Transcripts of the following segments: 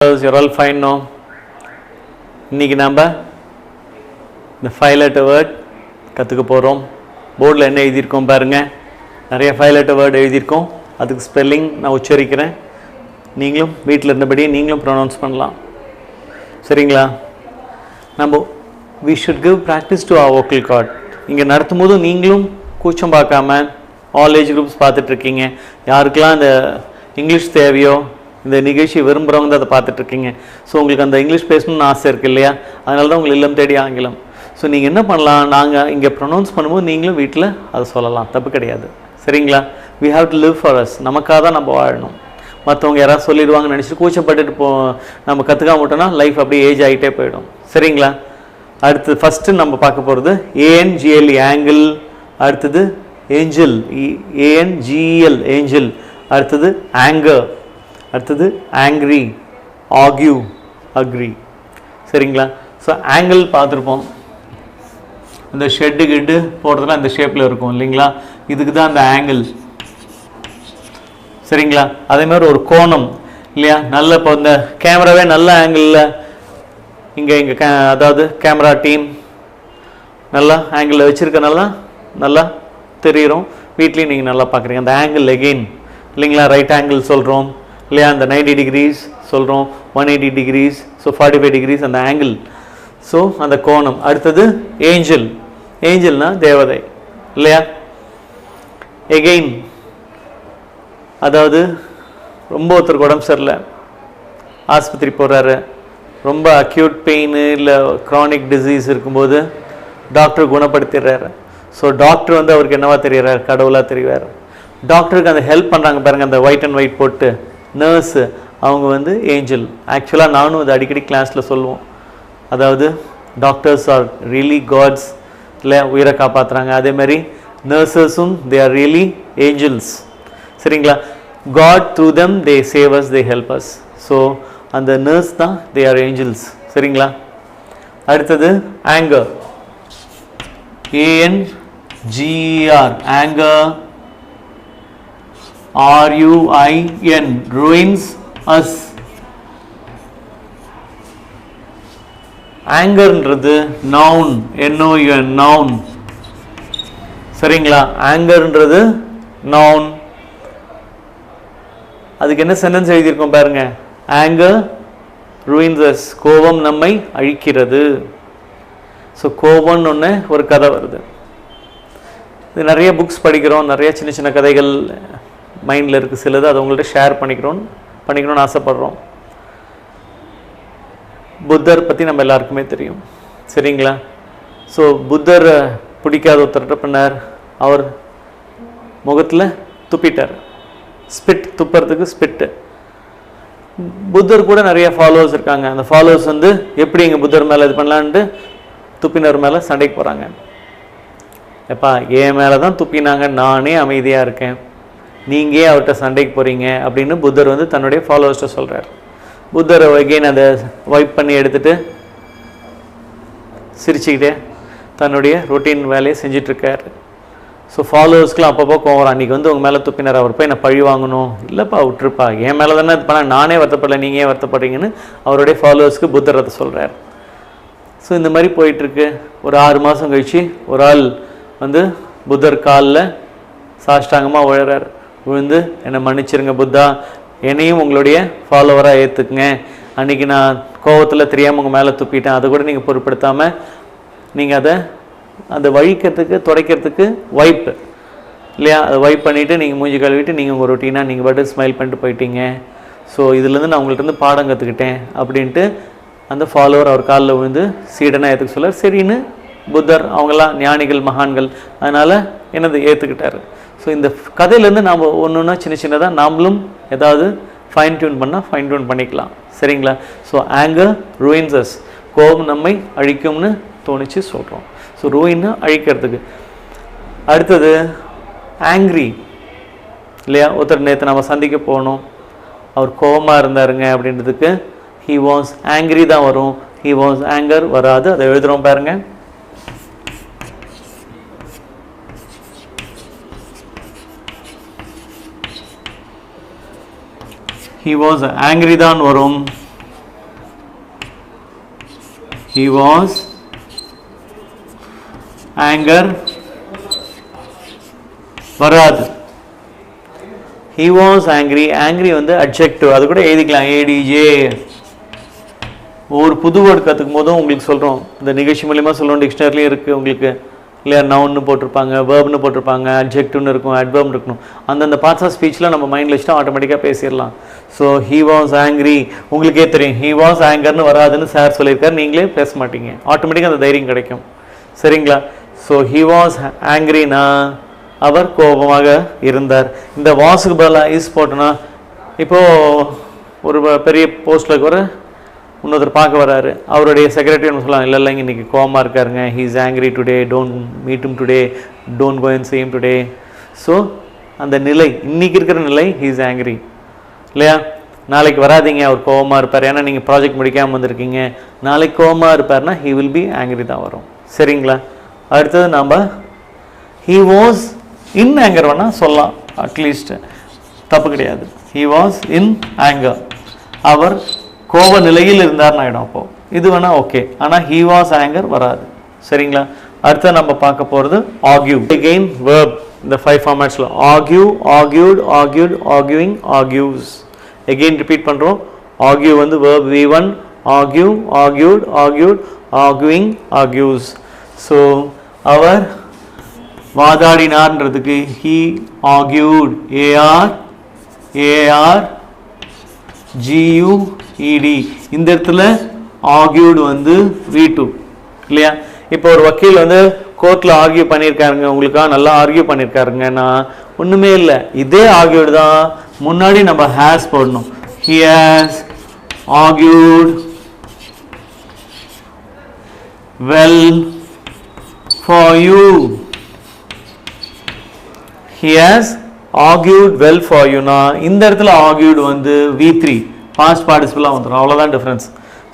you're all fine now இன்னைக்கு நாம் இந்த ஃபைவ் லெட்டர் வேர்ட் கற்றுக்க போகிறோம் போர்டில் என்ன எழுதியிருக்கோம் பாருங்கள் நிறைய ஃபைவ் லெட்டர் வேர்டு எழுதியிருக்கோம். அதுக்கு ஸ்பெல்லிங் நான் உச்சரிக்கிறேன். நீங்களும் வீட்டில் இருந்தபடியே நீங்களும் ப்ரொனவுன்ஸ் பண்ணலாம். சரிங்களா? நம்ம we should give practice to ah vocal cord இங்கே நடத்தும் போது நீங்களும் கூச்சம் பார்க்காம ஆல் ஏஜ் குரூப்ஸ் பார்த்துட்ருக்கீங்க யாருக்கெல்லாம் இந்த இங்கிலீஷ் தேவையோ இந்த நிகழ்ச்சி விரும்புகிறவங்க தான் அதை பார்த்துட்ருக்கீங்க. ஸோ உங்களுக்கு அந்த இங்கிலீஷ் பேசணும்னு ஆசை இருக்கு இல்லையா? அதனால தான் உங்களுக்கு இல்லம் தேடி ஆங்கிலம். ஸோ நீங்கள் என்ன பண்ணலாம்? நாங்கள் இங்கே ப்ரொனவுன்ஸ் பண்ணும்போது நீங்களும் வீட்டில் அதை சொல்லலாம். தப்பு கிடையாது. சரிங்களா? We have to live for us நமக்காக தான் நம்ம வாழணும். மற்றவங்க யாராவது சொல்லிடுவாங்கன்னு நினச்சிட்டு கூச்சப்பட்டுட்டு போ நம்ம கற்றுக்காம விட்டோம்னா லைஃப் அப்படியே ஏஜ் ஆகிட்டே போயிடும். சரிங்களா? அடுத்து ஃபஸ்ட்டு நம்ம பார்க்க போகிறது A N G L angle அடுத்தது angel A N G L angel அடுத்தது ஆங்கர் அடுத்தது ஆங்க்ரி ஆக்யூ அக்ரி சரிங்களா? ஸோ ஆங்கிள் பார்த்துருப்போம். இந்த ஷெட்டு கிட்டு போடுறதுலாம் இந்த ஷேப்பில் இருக்கும் இல்லைங்களா? இதுக்கு தான் அந்த ஆங்கிள் சரிங்களா? அதே மாதிரி ஒரு கோணம் இல்லையா? நல்ல இப்போ இந்த கேமராவே நல்ல ஆங்கிளில் இங்கே இங்கே கே அதாவது கேமரா டீம் நல்லா ஆங்கிளில் வச்சுருக்கனால நல்லா தெரியிறோம். வீட்லேயும் நீங்கள் நல்லா பார்க்குறீங்க. அந்த ஆங்கிள் எகெயின் இல்லைங்களா? ரைட் ஆங்கிள் சொல்கிறோம் இல்லையா? அந்த 90 டிகிரிஸ் சொல்கிறோம் one eighty degrees so forty five degrees அந்த ஆங்கிள் ஸோ அந்த கோணம். அடுத்தது ஏஞ்சல் ஏஞ்சல்னா தேவதை. இல்லையா? எகெயின் அதாவது ரொம்ப ஒருத்தருக்கு உடம்பு சரியில்லை. ஆஸ்பத்திரி போகிறாரு ரொம்ப அக்யூட் பெயின் இல்லை க்ரானிக் டிசீஸ் இருக்கும்போது டாக்டர் குணப்படுத்திடுறாரு. ஸோ டாக்டர் வந்து அவருக்கு என்னவா தெரிகிறார் கடவுளாக தெரிவார் டாக்டருக்கு அந்த ஹெல்ப் பண்ணுறாங்க பாருங்கள் அந்த ஒயிட் அண்ட் ஒயிட் போட்டு. நர்ஸு அவங்க வந்து ஏஞ்சல் ஆக்சுவலாக நானும் அது அடிக்கடி கிளாஸில் சொல்லுவோம். அதாவது டாக்டர்ஸ் ஆர் ரியலி காட்ஸ் இல்லை உயிரை காப்பாற்றுறாங்க அதே மாதிரி நர்சஸும் தே ஆர் ரியலி ஏஞ்சல்ஸ் சரிங்களா? God through them they save us they help us so அந்த நர்ஸ் தான் தே ஆர் ஏஞ்சல்ஸ் சரிங்களா? அடுத்தது anger A N G R anger R U I N ruins as ஆங்கர்ன்றது noun N O N noun சரிங்களா? ஆங்கர்ன்றது noun அதுக்கு என்ன sentence எழுதியிருக்கோம் பாருங்க? ஆங்கர் ruins கோபம் நம்மை அழிக்கிறது. ஸோ கோபம்னு ஒன்று ஒரு கதை வருது. இது நிறைய புக்ஸ் படிக்கிறோம். நிறைய சின்ன சின்ன கதைகள் மைண்டில் இருக்குது சிலது அதை உங்கள்ட்ட ஷேர் பண்ணிக்கிறோம் பண்ணிக்கணும்னு ஆசைப்படுறோம். புத்தர் பற்றி நம்ம எல்லாருக்குமே தெரியும். சரிங்களா? ஸோ புத்தர் பிடிக்காத ஒருத்தர்கிட்ட பண்ணார். அவர் முகத்தில் துப்பிட்டார். ஸ்பிட் துப்புறதுக்கு ஸ்பிட்டு புத்தர் கூட நிறைய ஃபாலோவர்ஸ் இருக்காங்க. அந்த ஃபாலோவர்ஸ் வந்து எப்படி எங்கள் புத்தர் மேலே இது பண்ணலான்ட்டு துப்பினர் மேலே சண்டைக்கு போகிறாங்க எப்பா என் மேலே தான் துப்பினாங்க. நானே அமைதியாக இருக்கேன். நீங்கள் அவர்கிட்ட சண்டைக்கு போகிறீங்க அப்படின்னு புத்தர் வந்து தன்னுடைய ஃபாலோவர்ஸ்ட்ட சொல்கிறார் புத்தர் அகைன் அதை வைப் பண்ணி எடுத்துகிட்டு சிரிச்சுக்கிட்டே தன்னுடைய ரொட்டீன் வேலையை செஞ்சிட்ருக்கார் ஸோ ஃபாலோவர்ஸ்க்குலாம் அப்பப்போ கோவம் அன்றைக்கி வந்து உங்கள் மேலே துப்பினார் அவர் போய் நான் பழி வாங்கணும். இல்லைப்பா விட்டுருப்பா. என் மேலே தானே இது பண்ண நானே வருத்தப்படல நீங்கள் ஏன் வருத்தப்படுறீங்கன்னு அவருடைய ஃபாலோவர்ஸ்க்கு புத்தர் அதை சொல்கிறார் ஸோ இந்த மாதிரி போயிட்டுருக்கு. ஒரு ஆறு மாதம் கழித்து ஒரு ஆள் வந்து புத்தர் காலில் சாஷ்டாங்கமாக உழறார். விழுந்து என்னை மன்னிச்சிருங்க புத்தா. என்னையும் உங்களுடைய ஃபாலோவராக ஏற்றுக்குங்க அன்றைக்கி நான் கோவத்தில் தெரியாமல் உங்கள் மேலே துப்பிட்டேன். அதை கூட நீங்கள் பொருட்படுத்தாமல் நீங்கள் அதை அந்த வழிக்கிறதுக்கு துடைக்கிறதுக்கு வைப்பு இல்லையா? அதை வைப் பண்ணிவிட்டு நீங்கள் மூஞ்சி கழுவிட்டு நீங்கள் உங்கள் ரொட்டீனாக நீங்கள் பாட்டு ஸ்மைல் பண்ணிட்டு போயிட்டீங்க. ஸோ இதுலேருந்து நான் உங்கள்கிட்ட இருந்து பாடம் கற்றுக்கிட்டேன் அப்படின்ட்டு அந்த ஃபாலோவர் அவர் காலில் விழுந்து சீடனாக ஏற்றுக்க சொல்லார். சரின்னு புத்தர் அவங்களாம் ஞானிகள் மகான்கள். அதனால் என்னது? ஏற்றுக்கிட்டார் ஸோ இந்த கதையிலேருந்து நாம் ஒன்று ஒன்றா சின்ன சின்னதாக நாமளும் ஏதாவது ஃபைன் டியூன் பண்ணால் ஃபைன் டியூன் பண்ணிக்கலாம். சரிங்களா? ஸோ ஆங்கர் ரூயின்ஸஸ் கோபம் நம்மை அழிக்கும்னு தோணிச்சு சொல்கிறோம் ஸோ ரூயின்னு அழிக்கிறதுக்கு. அடுத்தது ஆங்க்ரி இல்லையா? ஒருத்தர் நேற்று நம்ம சந்திக்க போனோம். அவர் கோபமாக இருந்தாருங்க அப்படின்றதுக்கு. ஹி வாஸ் ஆங்க்ரி தான் வரும். ஹி வாஸ் ஆங்கர் வராது. அதை எழுதுகிறோம் பாருங்கள் ஹி வாஸ் ஆங்கிரி தான் வரும் ஹி வாஸ் ஆங்கர் வராது ஹி வாஸ் ஆங்க்ரி ஆங்க்ரி வந்து அட்ஜெக்டிவ் அது கூட எழுதிக்கலாம். ஏடிஜே ஒரு புது வேர்டு கற்றுக்கும் போதும் உங்களுக்கு சொல்கிறோம் இந்த நிகழ்ச்சி மூலயமா சொல்கிறோம் டிக்ஷனரிலையும் இருக்குது உங்களுக்கு. இல்லையா நவுன்னு போட்டிருப்பாங்க வேர்ப்னு போட்டிருப்பாங்க அட்ஜெக்டிவ்னு இருக்கும் அட்வர்ப்னு இருக்கணும். அந்தந்த பார்ட்ஸ் ஆஃப் ஸ்பீச்சில் நம்ம மைண்டில் வச்சுட்டு ஆட்டோமேட்டிக்காக பேசிடலாம். ஸோ ஹீ வாஸ் ஆங்க்ரி உங்களுக்கே தெரியும் ஹீ வாஸ் ஆங்கர்னு வராதுன்னு சார் சொல்லியிருக்காரு. நீங்களே பேச மாட்டீங்க. ஆட்டோமேட்டிக்காக அந்த தைரியம் கிடைக்கும். சரிங்களா? ஸோ ஹீ வாஸ் ஆங்க்ரினா அவர் கோபமாக இருந்தார். இந்த வாஸுக்கு பதிலாக இஸ் போட்டோன்னா இப்போது ஒரு பெரிய போஸ்ட்டில் ஒரு இன்னொருத்தர் பார்க்க வராரு. அவருடைய செக்ரட்டரி ஒன்று சொல்லலாம் இல்லை இல்லைங்க இன்றைக்கி கோமாக இருக்காருங்க. He is angry today don't மீட்டும் today don't going same today so அந்த நிலை இன்றைக்கி இருக்கிற நிலை ஹீ இஸ் ஆங்க்ரி இல்லையா? நாளைக்கு வராதீங்க. அவர் கோவமாக இருப்பார். ஏன்னா நீங்கள் ப்ராஜெக்ட் முடிக்காமல் வந்திருக்கீங்க. நாளைக்கு கோவமாக இருப்பார்னா ஹீ வில் பி ஆங்க்ரி தான் வரும். சரிங்களா? அடுத்தது நாம் ஹீ வாஸ் இன் ஆங்கர் வேணால் சொல்லலாம். அட்லீஸ்ட் தப்பு கிடையாது. ஹீ வாஸ் இன் ஆங்கர் அவர் கோப நிலையில் இருந்தார்னு ஆகிடும் அப்போ. இது வேணால் ஓகே ஆனால் ஹீ வாஸ் ஆங்கர் வராது. சரிங்களா? அடுத்து நம்ம பார்க்க போகிறது ஆக்யூ அகெயின் வேர்ப் இந்த five ஃபார்மேட்ஸில் argue argued argued arguing argues again repeat பண்ணுறோம் ஆக்யூ வந்து verb V one argue argued argued arguing argues so our வாதாடினார்ன்றதுக்கு he argued A R A R G U E D இந்த இடத்துல ஆக்யூட் வந்து we do இல்லையா? இப்போ ஒரு வக்கீல் வந்து கோர்ட்டில் ஆர்கியூ பண்ணியிருக்காருங்க. உங்களுக்காக நல்லா ஆர்கியூ பண்ணியிருக்காருங்கன்னா ஒன்றுமே இல்லை. இதே ஆர்கியூட் தான் முன்னாடி நம்ம ஹேஸ் போடணும். He has has argued well for you he has argued well for யூனா இந்த இடத்துல argued வந்து வி த்ரீ பாஸ்ட் பார்ட்டிசிபிளாக வந்துடும் அவ்வளோதான் டிஃப்ரென்ஸ்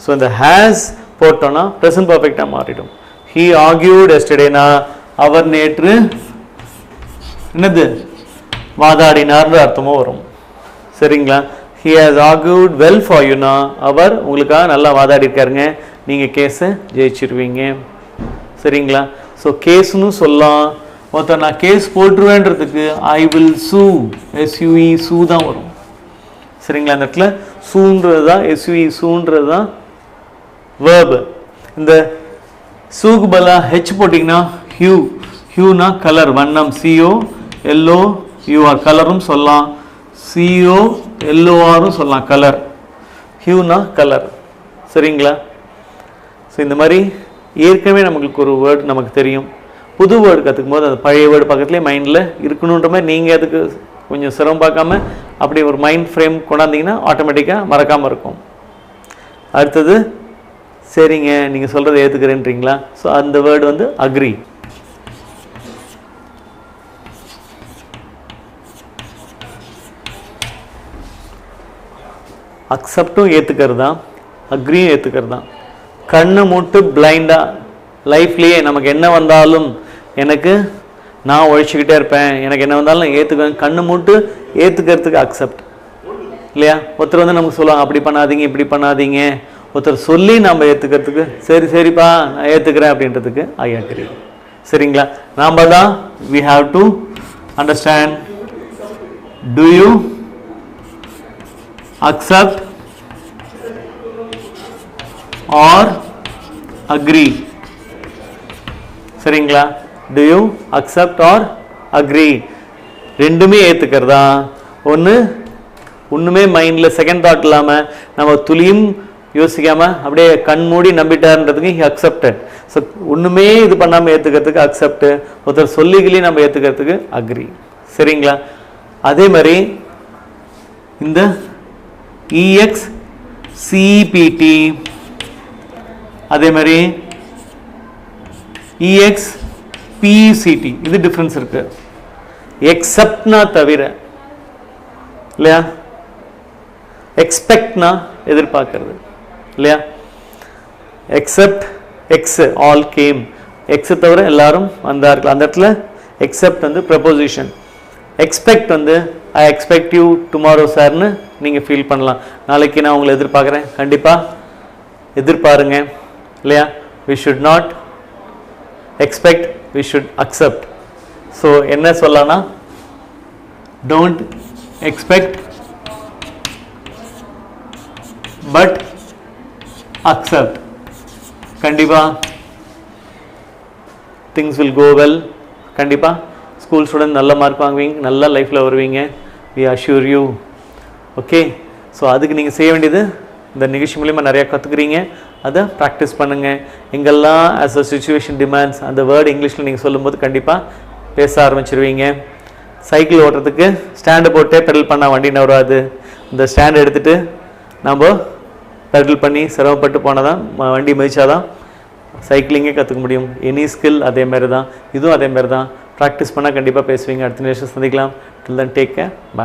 ஸோ இந்த ஹேஸ் போட்டோன்னா ப்ரெசன்ட் பர்ஃபெக்டாக மாறிடும். ஹீ ஆர்கியூட் எஸ்டர்டேனா அவர் நேற்று என்னது? வாதாடினார்ன்ற அர்த்தமும் வரும். சரிங்களா? He has argued well for யூனா அவர் உங்களுக்காக நல்லா வாதாடி இருக்காருங்க நீங்கள் கேஸை ஜெயிச்சிருவீங்க. சரிங்களா? ஸோ கேஸ்னு சொல்லலாம். ஒருத்தர் நான் கேஸ் போட்டுருவேன்றதுக்கு ஐ வில் சூ எஸ்யூஇ சூ தான் வரும். சரிங்களா? அந்த இடத்துல சூன்றது தான் எஸ்யூஇ சூன்றது தான் வேர்பு இந்த சூக்கு பதிலாக ஹெச் போட்டிங்கன்னா ஹியூ ஹியூனா கலர் வண்ணம். C O L O U R கலரும் சொல்லலாம். சிஓ எல்லோஆரும் சொல்லலாம். கலர் ஹியூனா கலர் சரிங்களா? ஸோ இந்த மாதிரி ஏற்கனவே நமக்கு ஒரு வேர்டு நமக்கு தெரியும். புது வேர்டு கற்றுக்கும் போது அந்த பழைய வேர்டு பக்கத்துலேயே மைண்டில் இருக்கணுன்ற மாதிரி நீங்கள் அதுக்கு கொஞ்சம் சிரமம் பார்க்காம அப்படி ஒரு மைண்ட் ஃப்ரேம் கொண்டாந்தீங்கன்னா ஆட்டோமேட்டிக்காக மறக்காமல் இருக்கும். அடுத்தது சரிங்க நீங்கள் சொல்கிறத ஏற்றுக்கிறேன்றீங்களா ஸோ அந்த வேர்டு வந்து அக்ரி அக்செப்டும் ஏற்றுக்கிறது தான் அக்ரியும் ஏற்றுக்கிறது தான் கண்ணை மூட்டு பிளைண்டாக லைஃப்லேயே நமக்கு என்ன வந்தாலும் எனக்கு நான் உழைச்சிக்கிட்டே இருப்பேன். எனக்கு என்ன வந்தாலும் ஏற்றுக்குவேன் கண்ணு மூட்டு ஏற்றுக்கிறதுக்கு அக்செப்ட் இல்லையா? ஒருத்தர் வந்து நமக்கு சொல்லுவாங்க அப்படி பண்ணாதீங்க இப்படி பண்ணாதீங்க. ஒருத்தர் சொல்லி நம்ம ஏற்றுக்கிறதுக்கு சரி சரிப்பா நான் ஏற்றுக்கிறேன் அப்படின்றதுக்கு ஐ அக்ரி சரிங்களா? நாம் தான் we have to understand to you accept or agree சரிங்களா? To you accept or agree ரெண்டுமே ஏற்றுக்கிறதா ஒன்று ஒன்றுமே மைண்டில் செகண்ட் தாட் இல்லாமல் நம்ம துளியும் யோசிக்காமல் அப்படியே கண் மூடி நம்பிட்டார்ன்றதுக்கு ஹி அக்செப்டட் ஸோ ஒன்றுமே இது பண்ணாமல் ஏற்றுக்கிறதுக்கு அக்செப்ட் ஒருத்தர் சொல்லிகளே நம்ம ஏற்றுக்கிறதுக்கு அக்ரி சரிங்களா? அதே மாதிரி இந்த இஎக்ஸ் சிபிடி அதே மாதிரி இஎக்ஸ் பிசிடி இது டிஃப்ரென்ஸ் இருக்குது எக்ஸப்ட்னா தவிர இல்லையா? எக்ஸ்பெக்ட்னா எதிர்பார்க்கறது இல்லையா? Except X all came X தவிர எல்லாரும் வந்தார்கள் அந்த இடத்துல எக்ஸப்ட் வந்து ப்ரப்போசிஷன் எக்ஸ்பெக்ட் வந்து ஐ எக்ஸ்பெக்ட் யூ டுமாரோ சார்னு நீங்கள் ஃபீல் பண்ணலாம். நாளைக்கு நான் உங்களை எதிர்பார்க்குறேன். கண்டிப்பாக எதிர்பாருங்க இல்லையா? We should not expect we should accept so என்ன சொல்லலாம்னா டோன்ட் எக்ஸ்பெக்ட் பட் அக்செப்ட் கண்டிப்பாக திங்ஸ் வில் கோ வெல் கண்டிப்பாக ஸ்கூல் ஸ்டூடெண்ட் நல்ல மார்க் வாங்குவீங்க நல்ல லைஃப்பில் வருவீங்க. We assure you okay so அதுக்கு நீங்கள் செய்ய வேண்டியது இந்த நிகழ்ச்சி மூலிமா நிறையா கற்றுக்குறீங்க அதை ப்ராக்டிஸ் பண்ணுங்கள் எங்கெல்லாம் ஆஸ் அ சுச்சுவேஷன் டிமாண்ட்ஸ் அந்த வேர்டு இங்கிலீஷில் நீங்கள் சொல்லும்போது கண்டிப்பாக பேச ஆரம்பிச்சிருவீங்க. சைக்கிள் ஓட்டுறதுக்கு ஸ்டாண்டு போட்டே பெடல் பண்ணால் வண்டி நவராது இந்த ஸ்டாண்டு எடுத்துகிட்டு நம்ம பெடல் பண்ணி சிரமப்பட்டு போனால் தான் வண்டி வண்டி மிதிச்சாதான் சைக்கிளிங்கே கற்றுக்க முடியும். எனி ஸ்கில் அதே மாதிரி தான் இதுவும் அதே மாதிரி தான் ப்ராக்டிஸ் பண்ணால் கண்டிப்பாக பேசுவீங்க. அடுத்த நிமிஷம் சந்திக்கலாம். Till then take care bye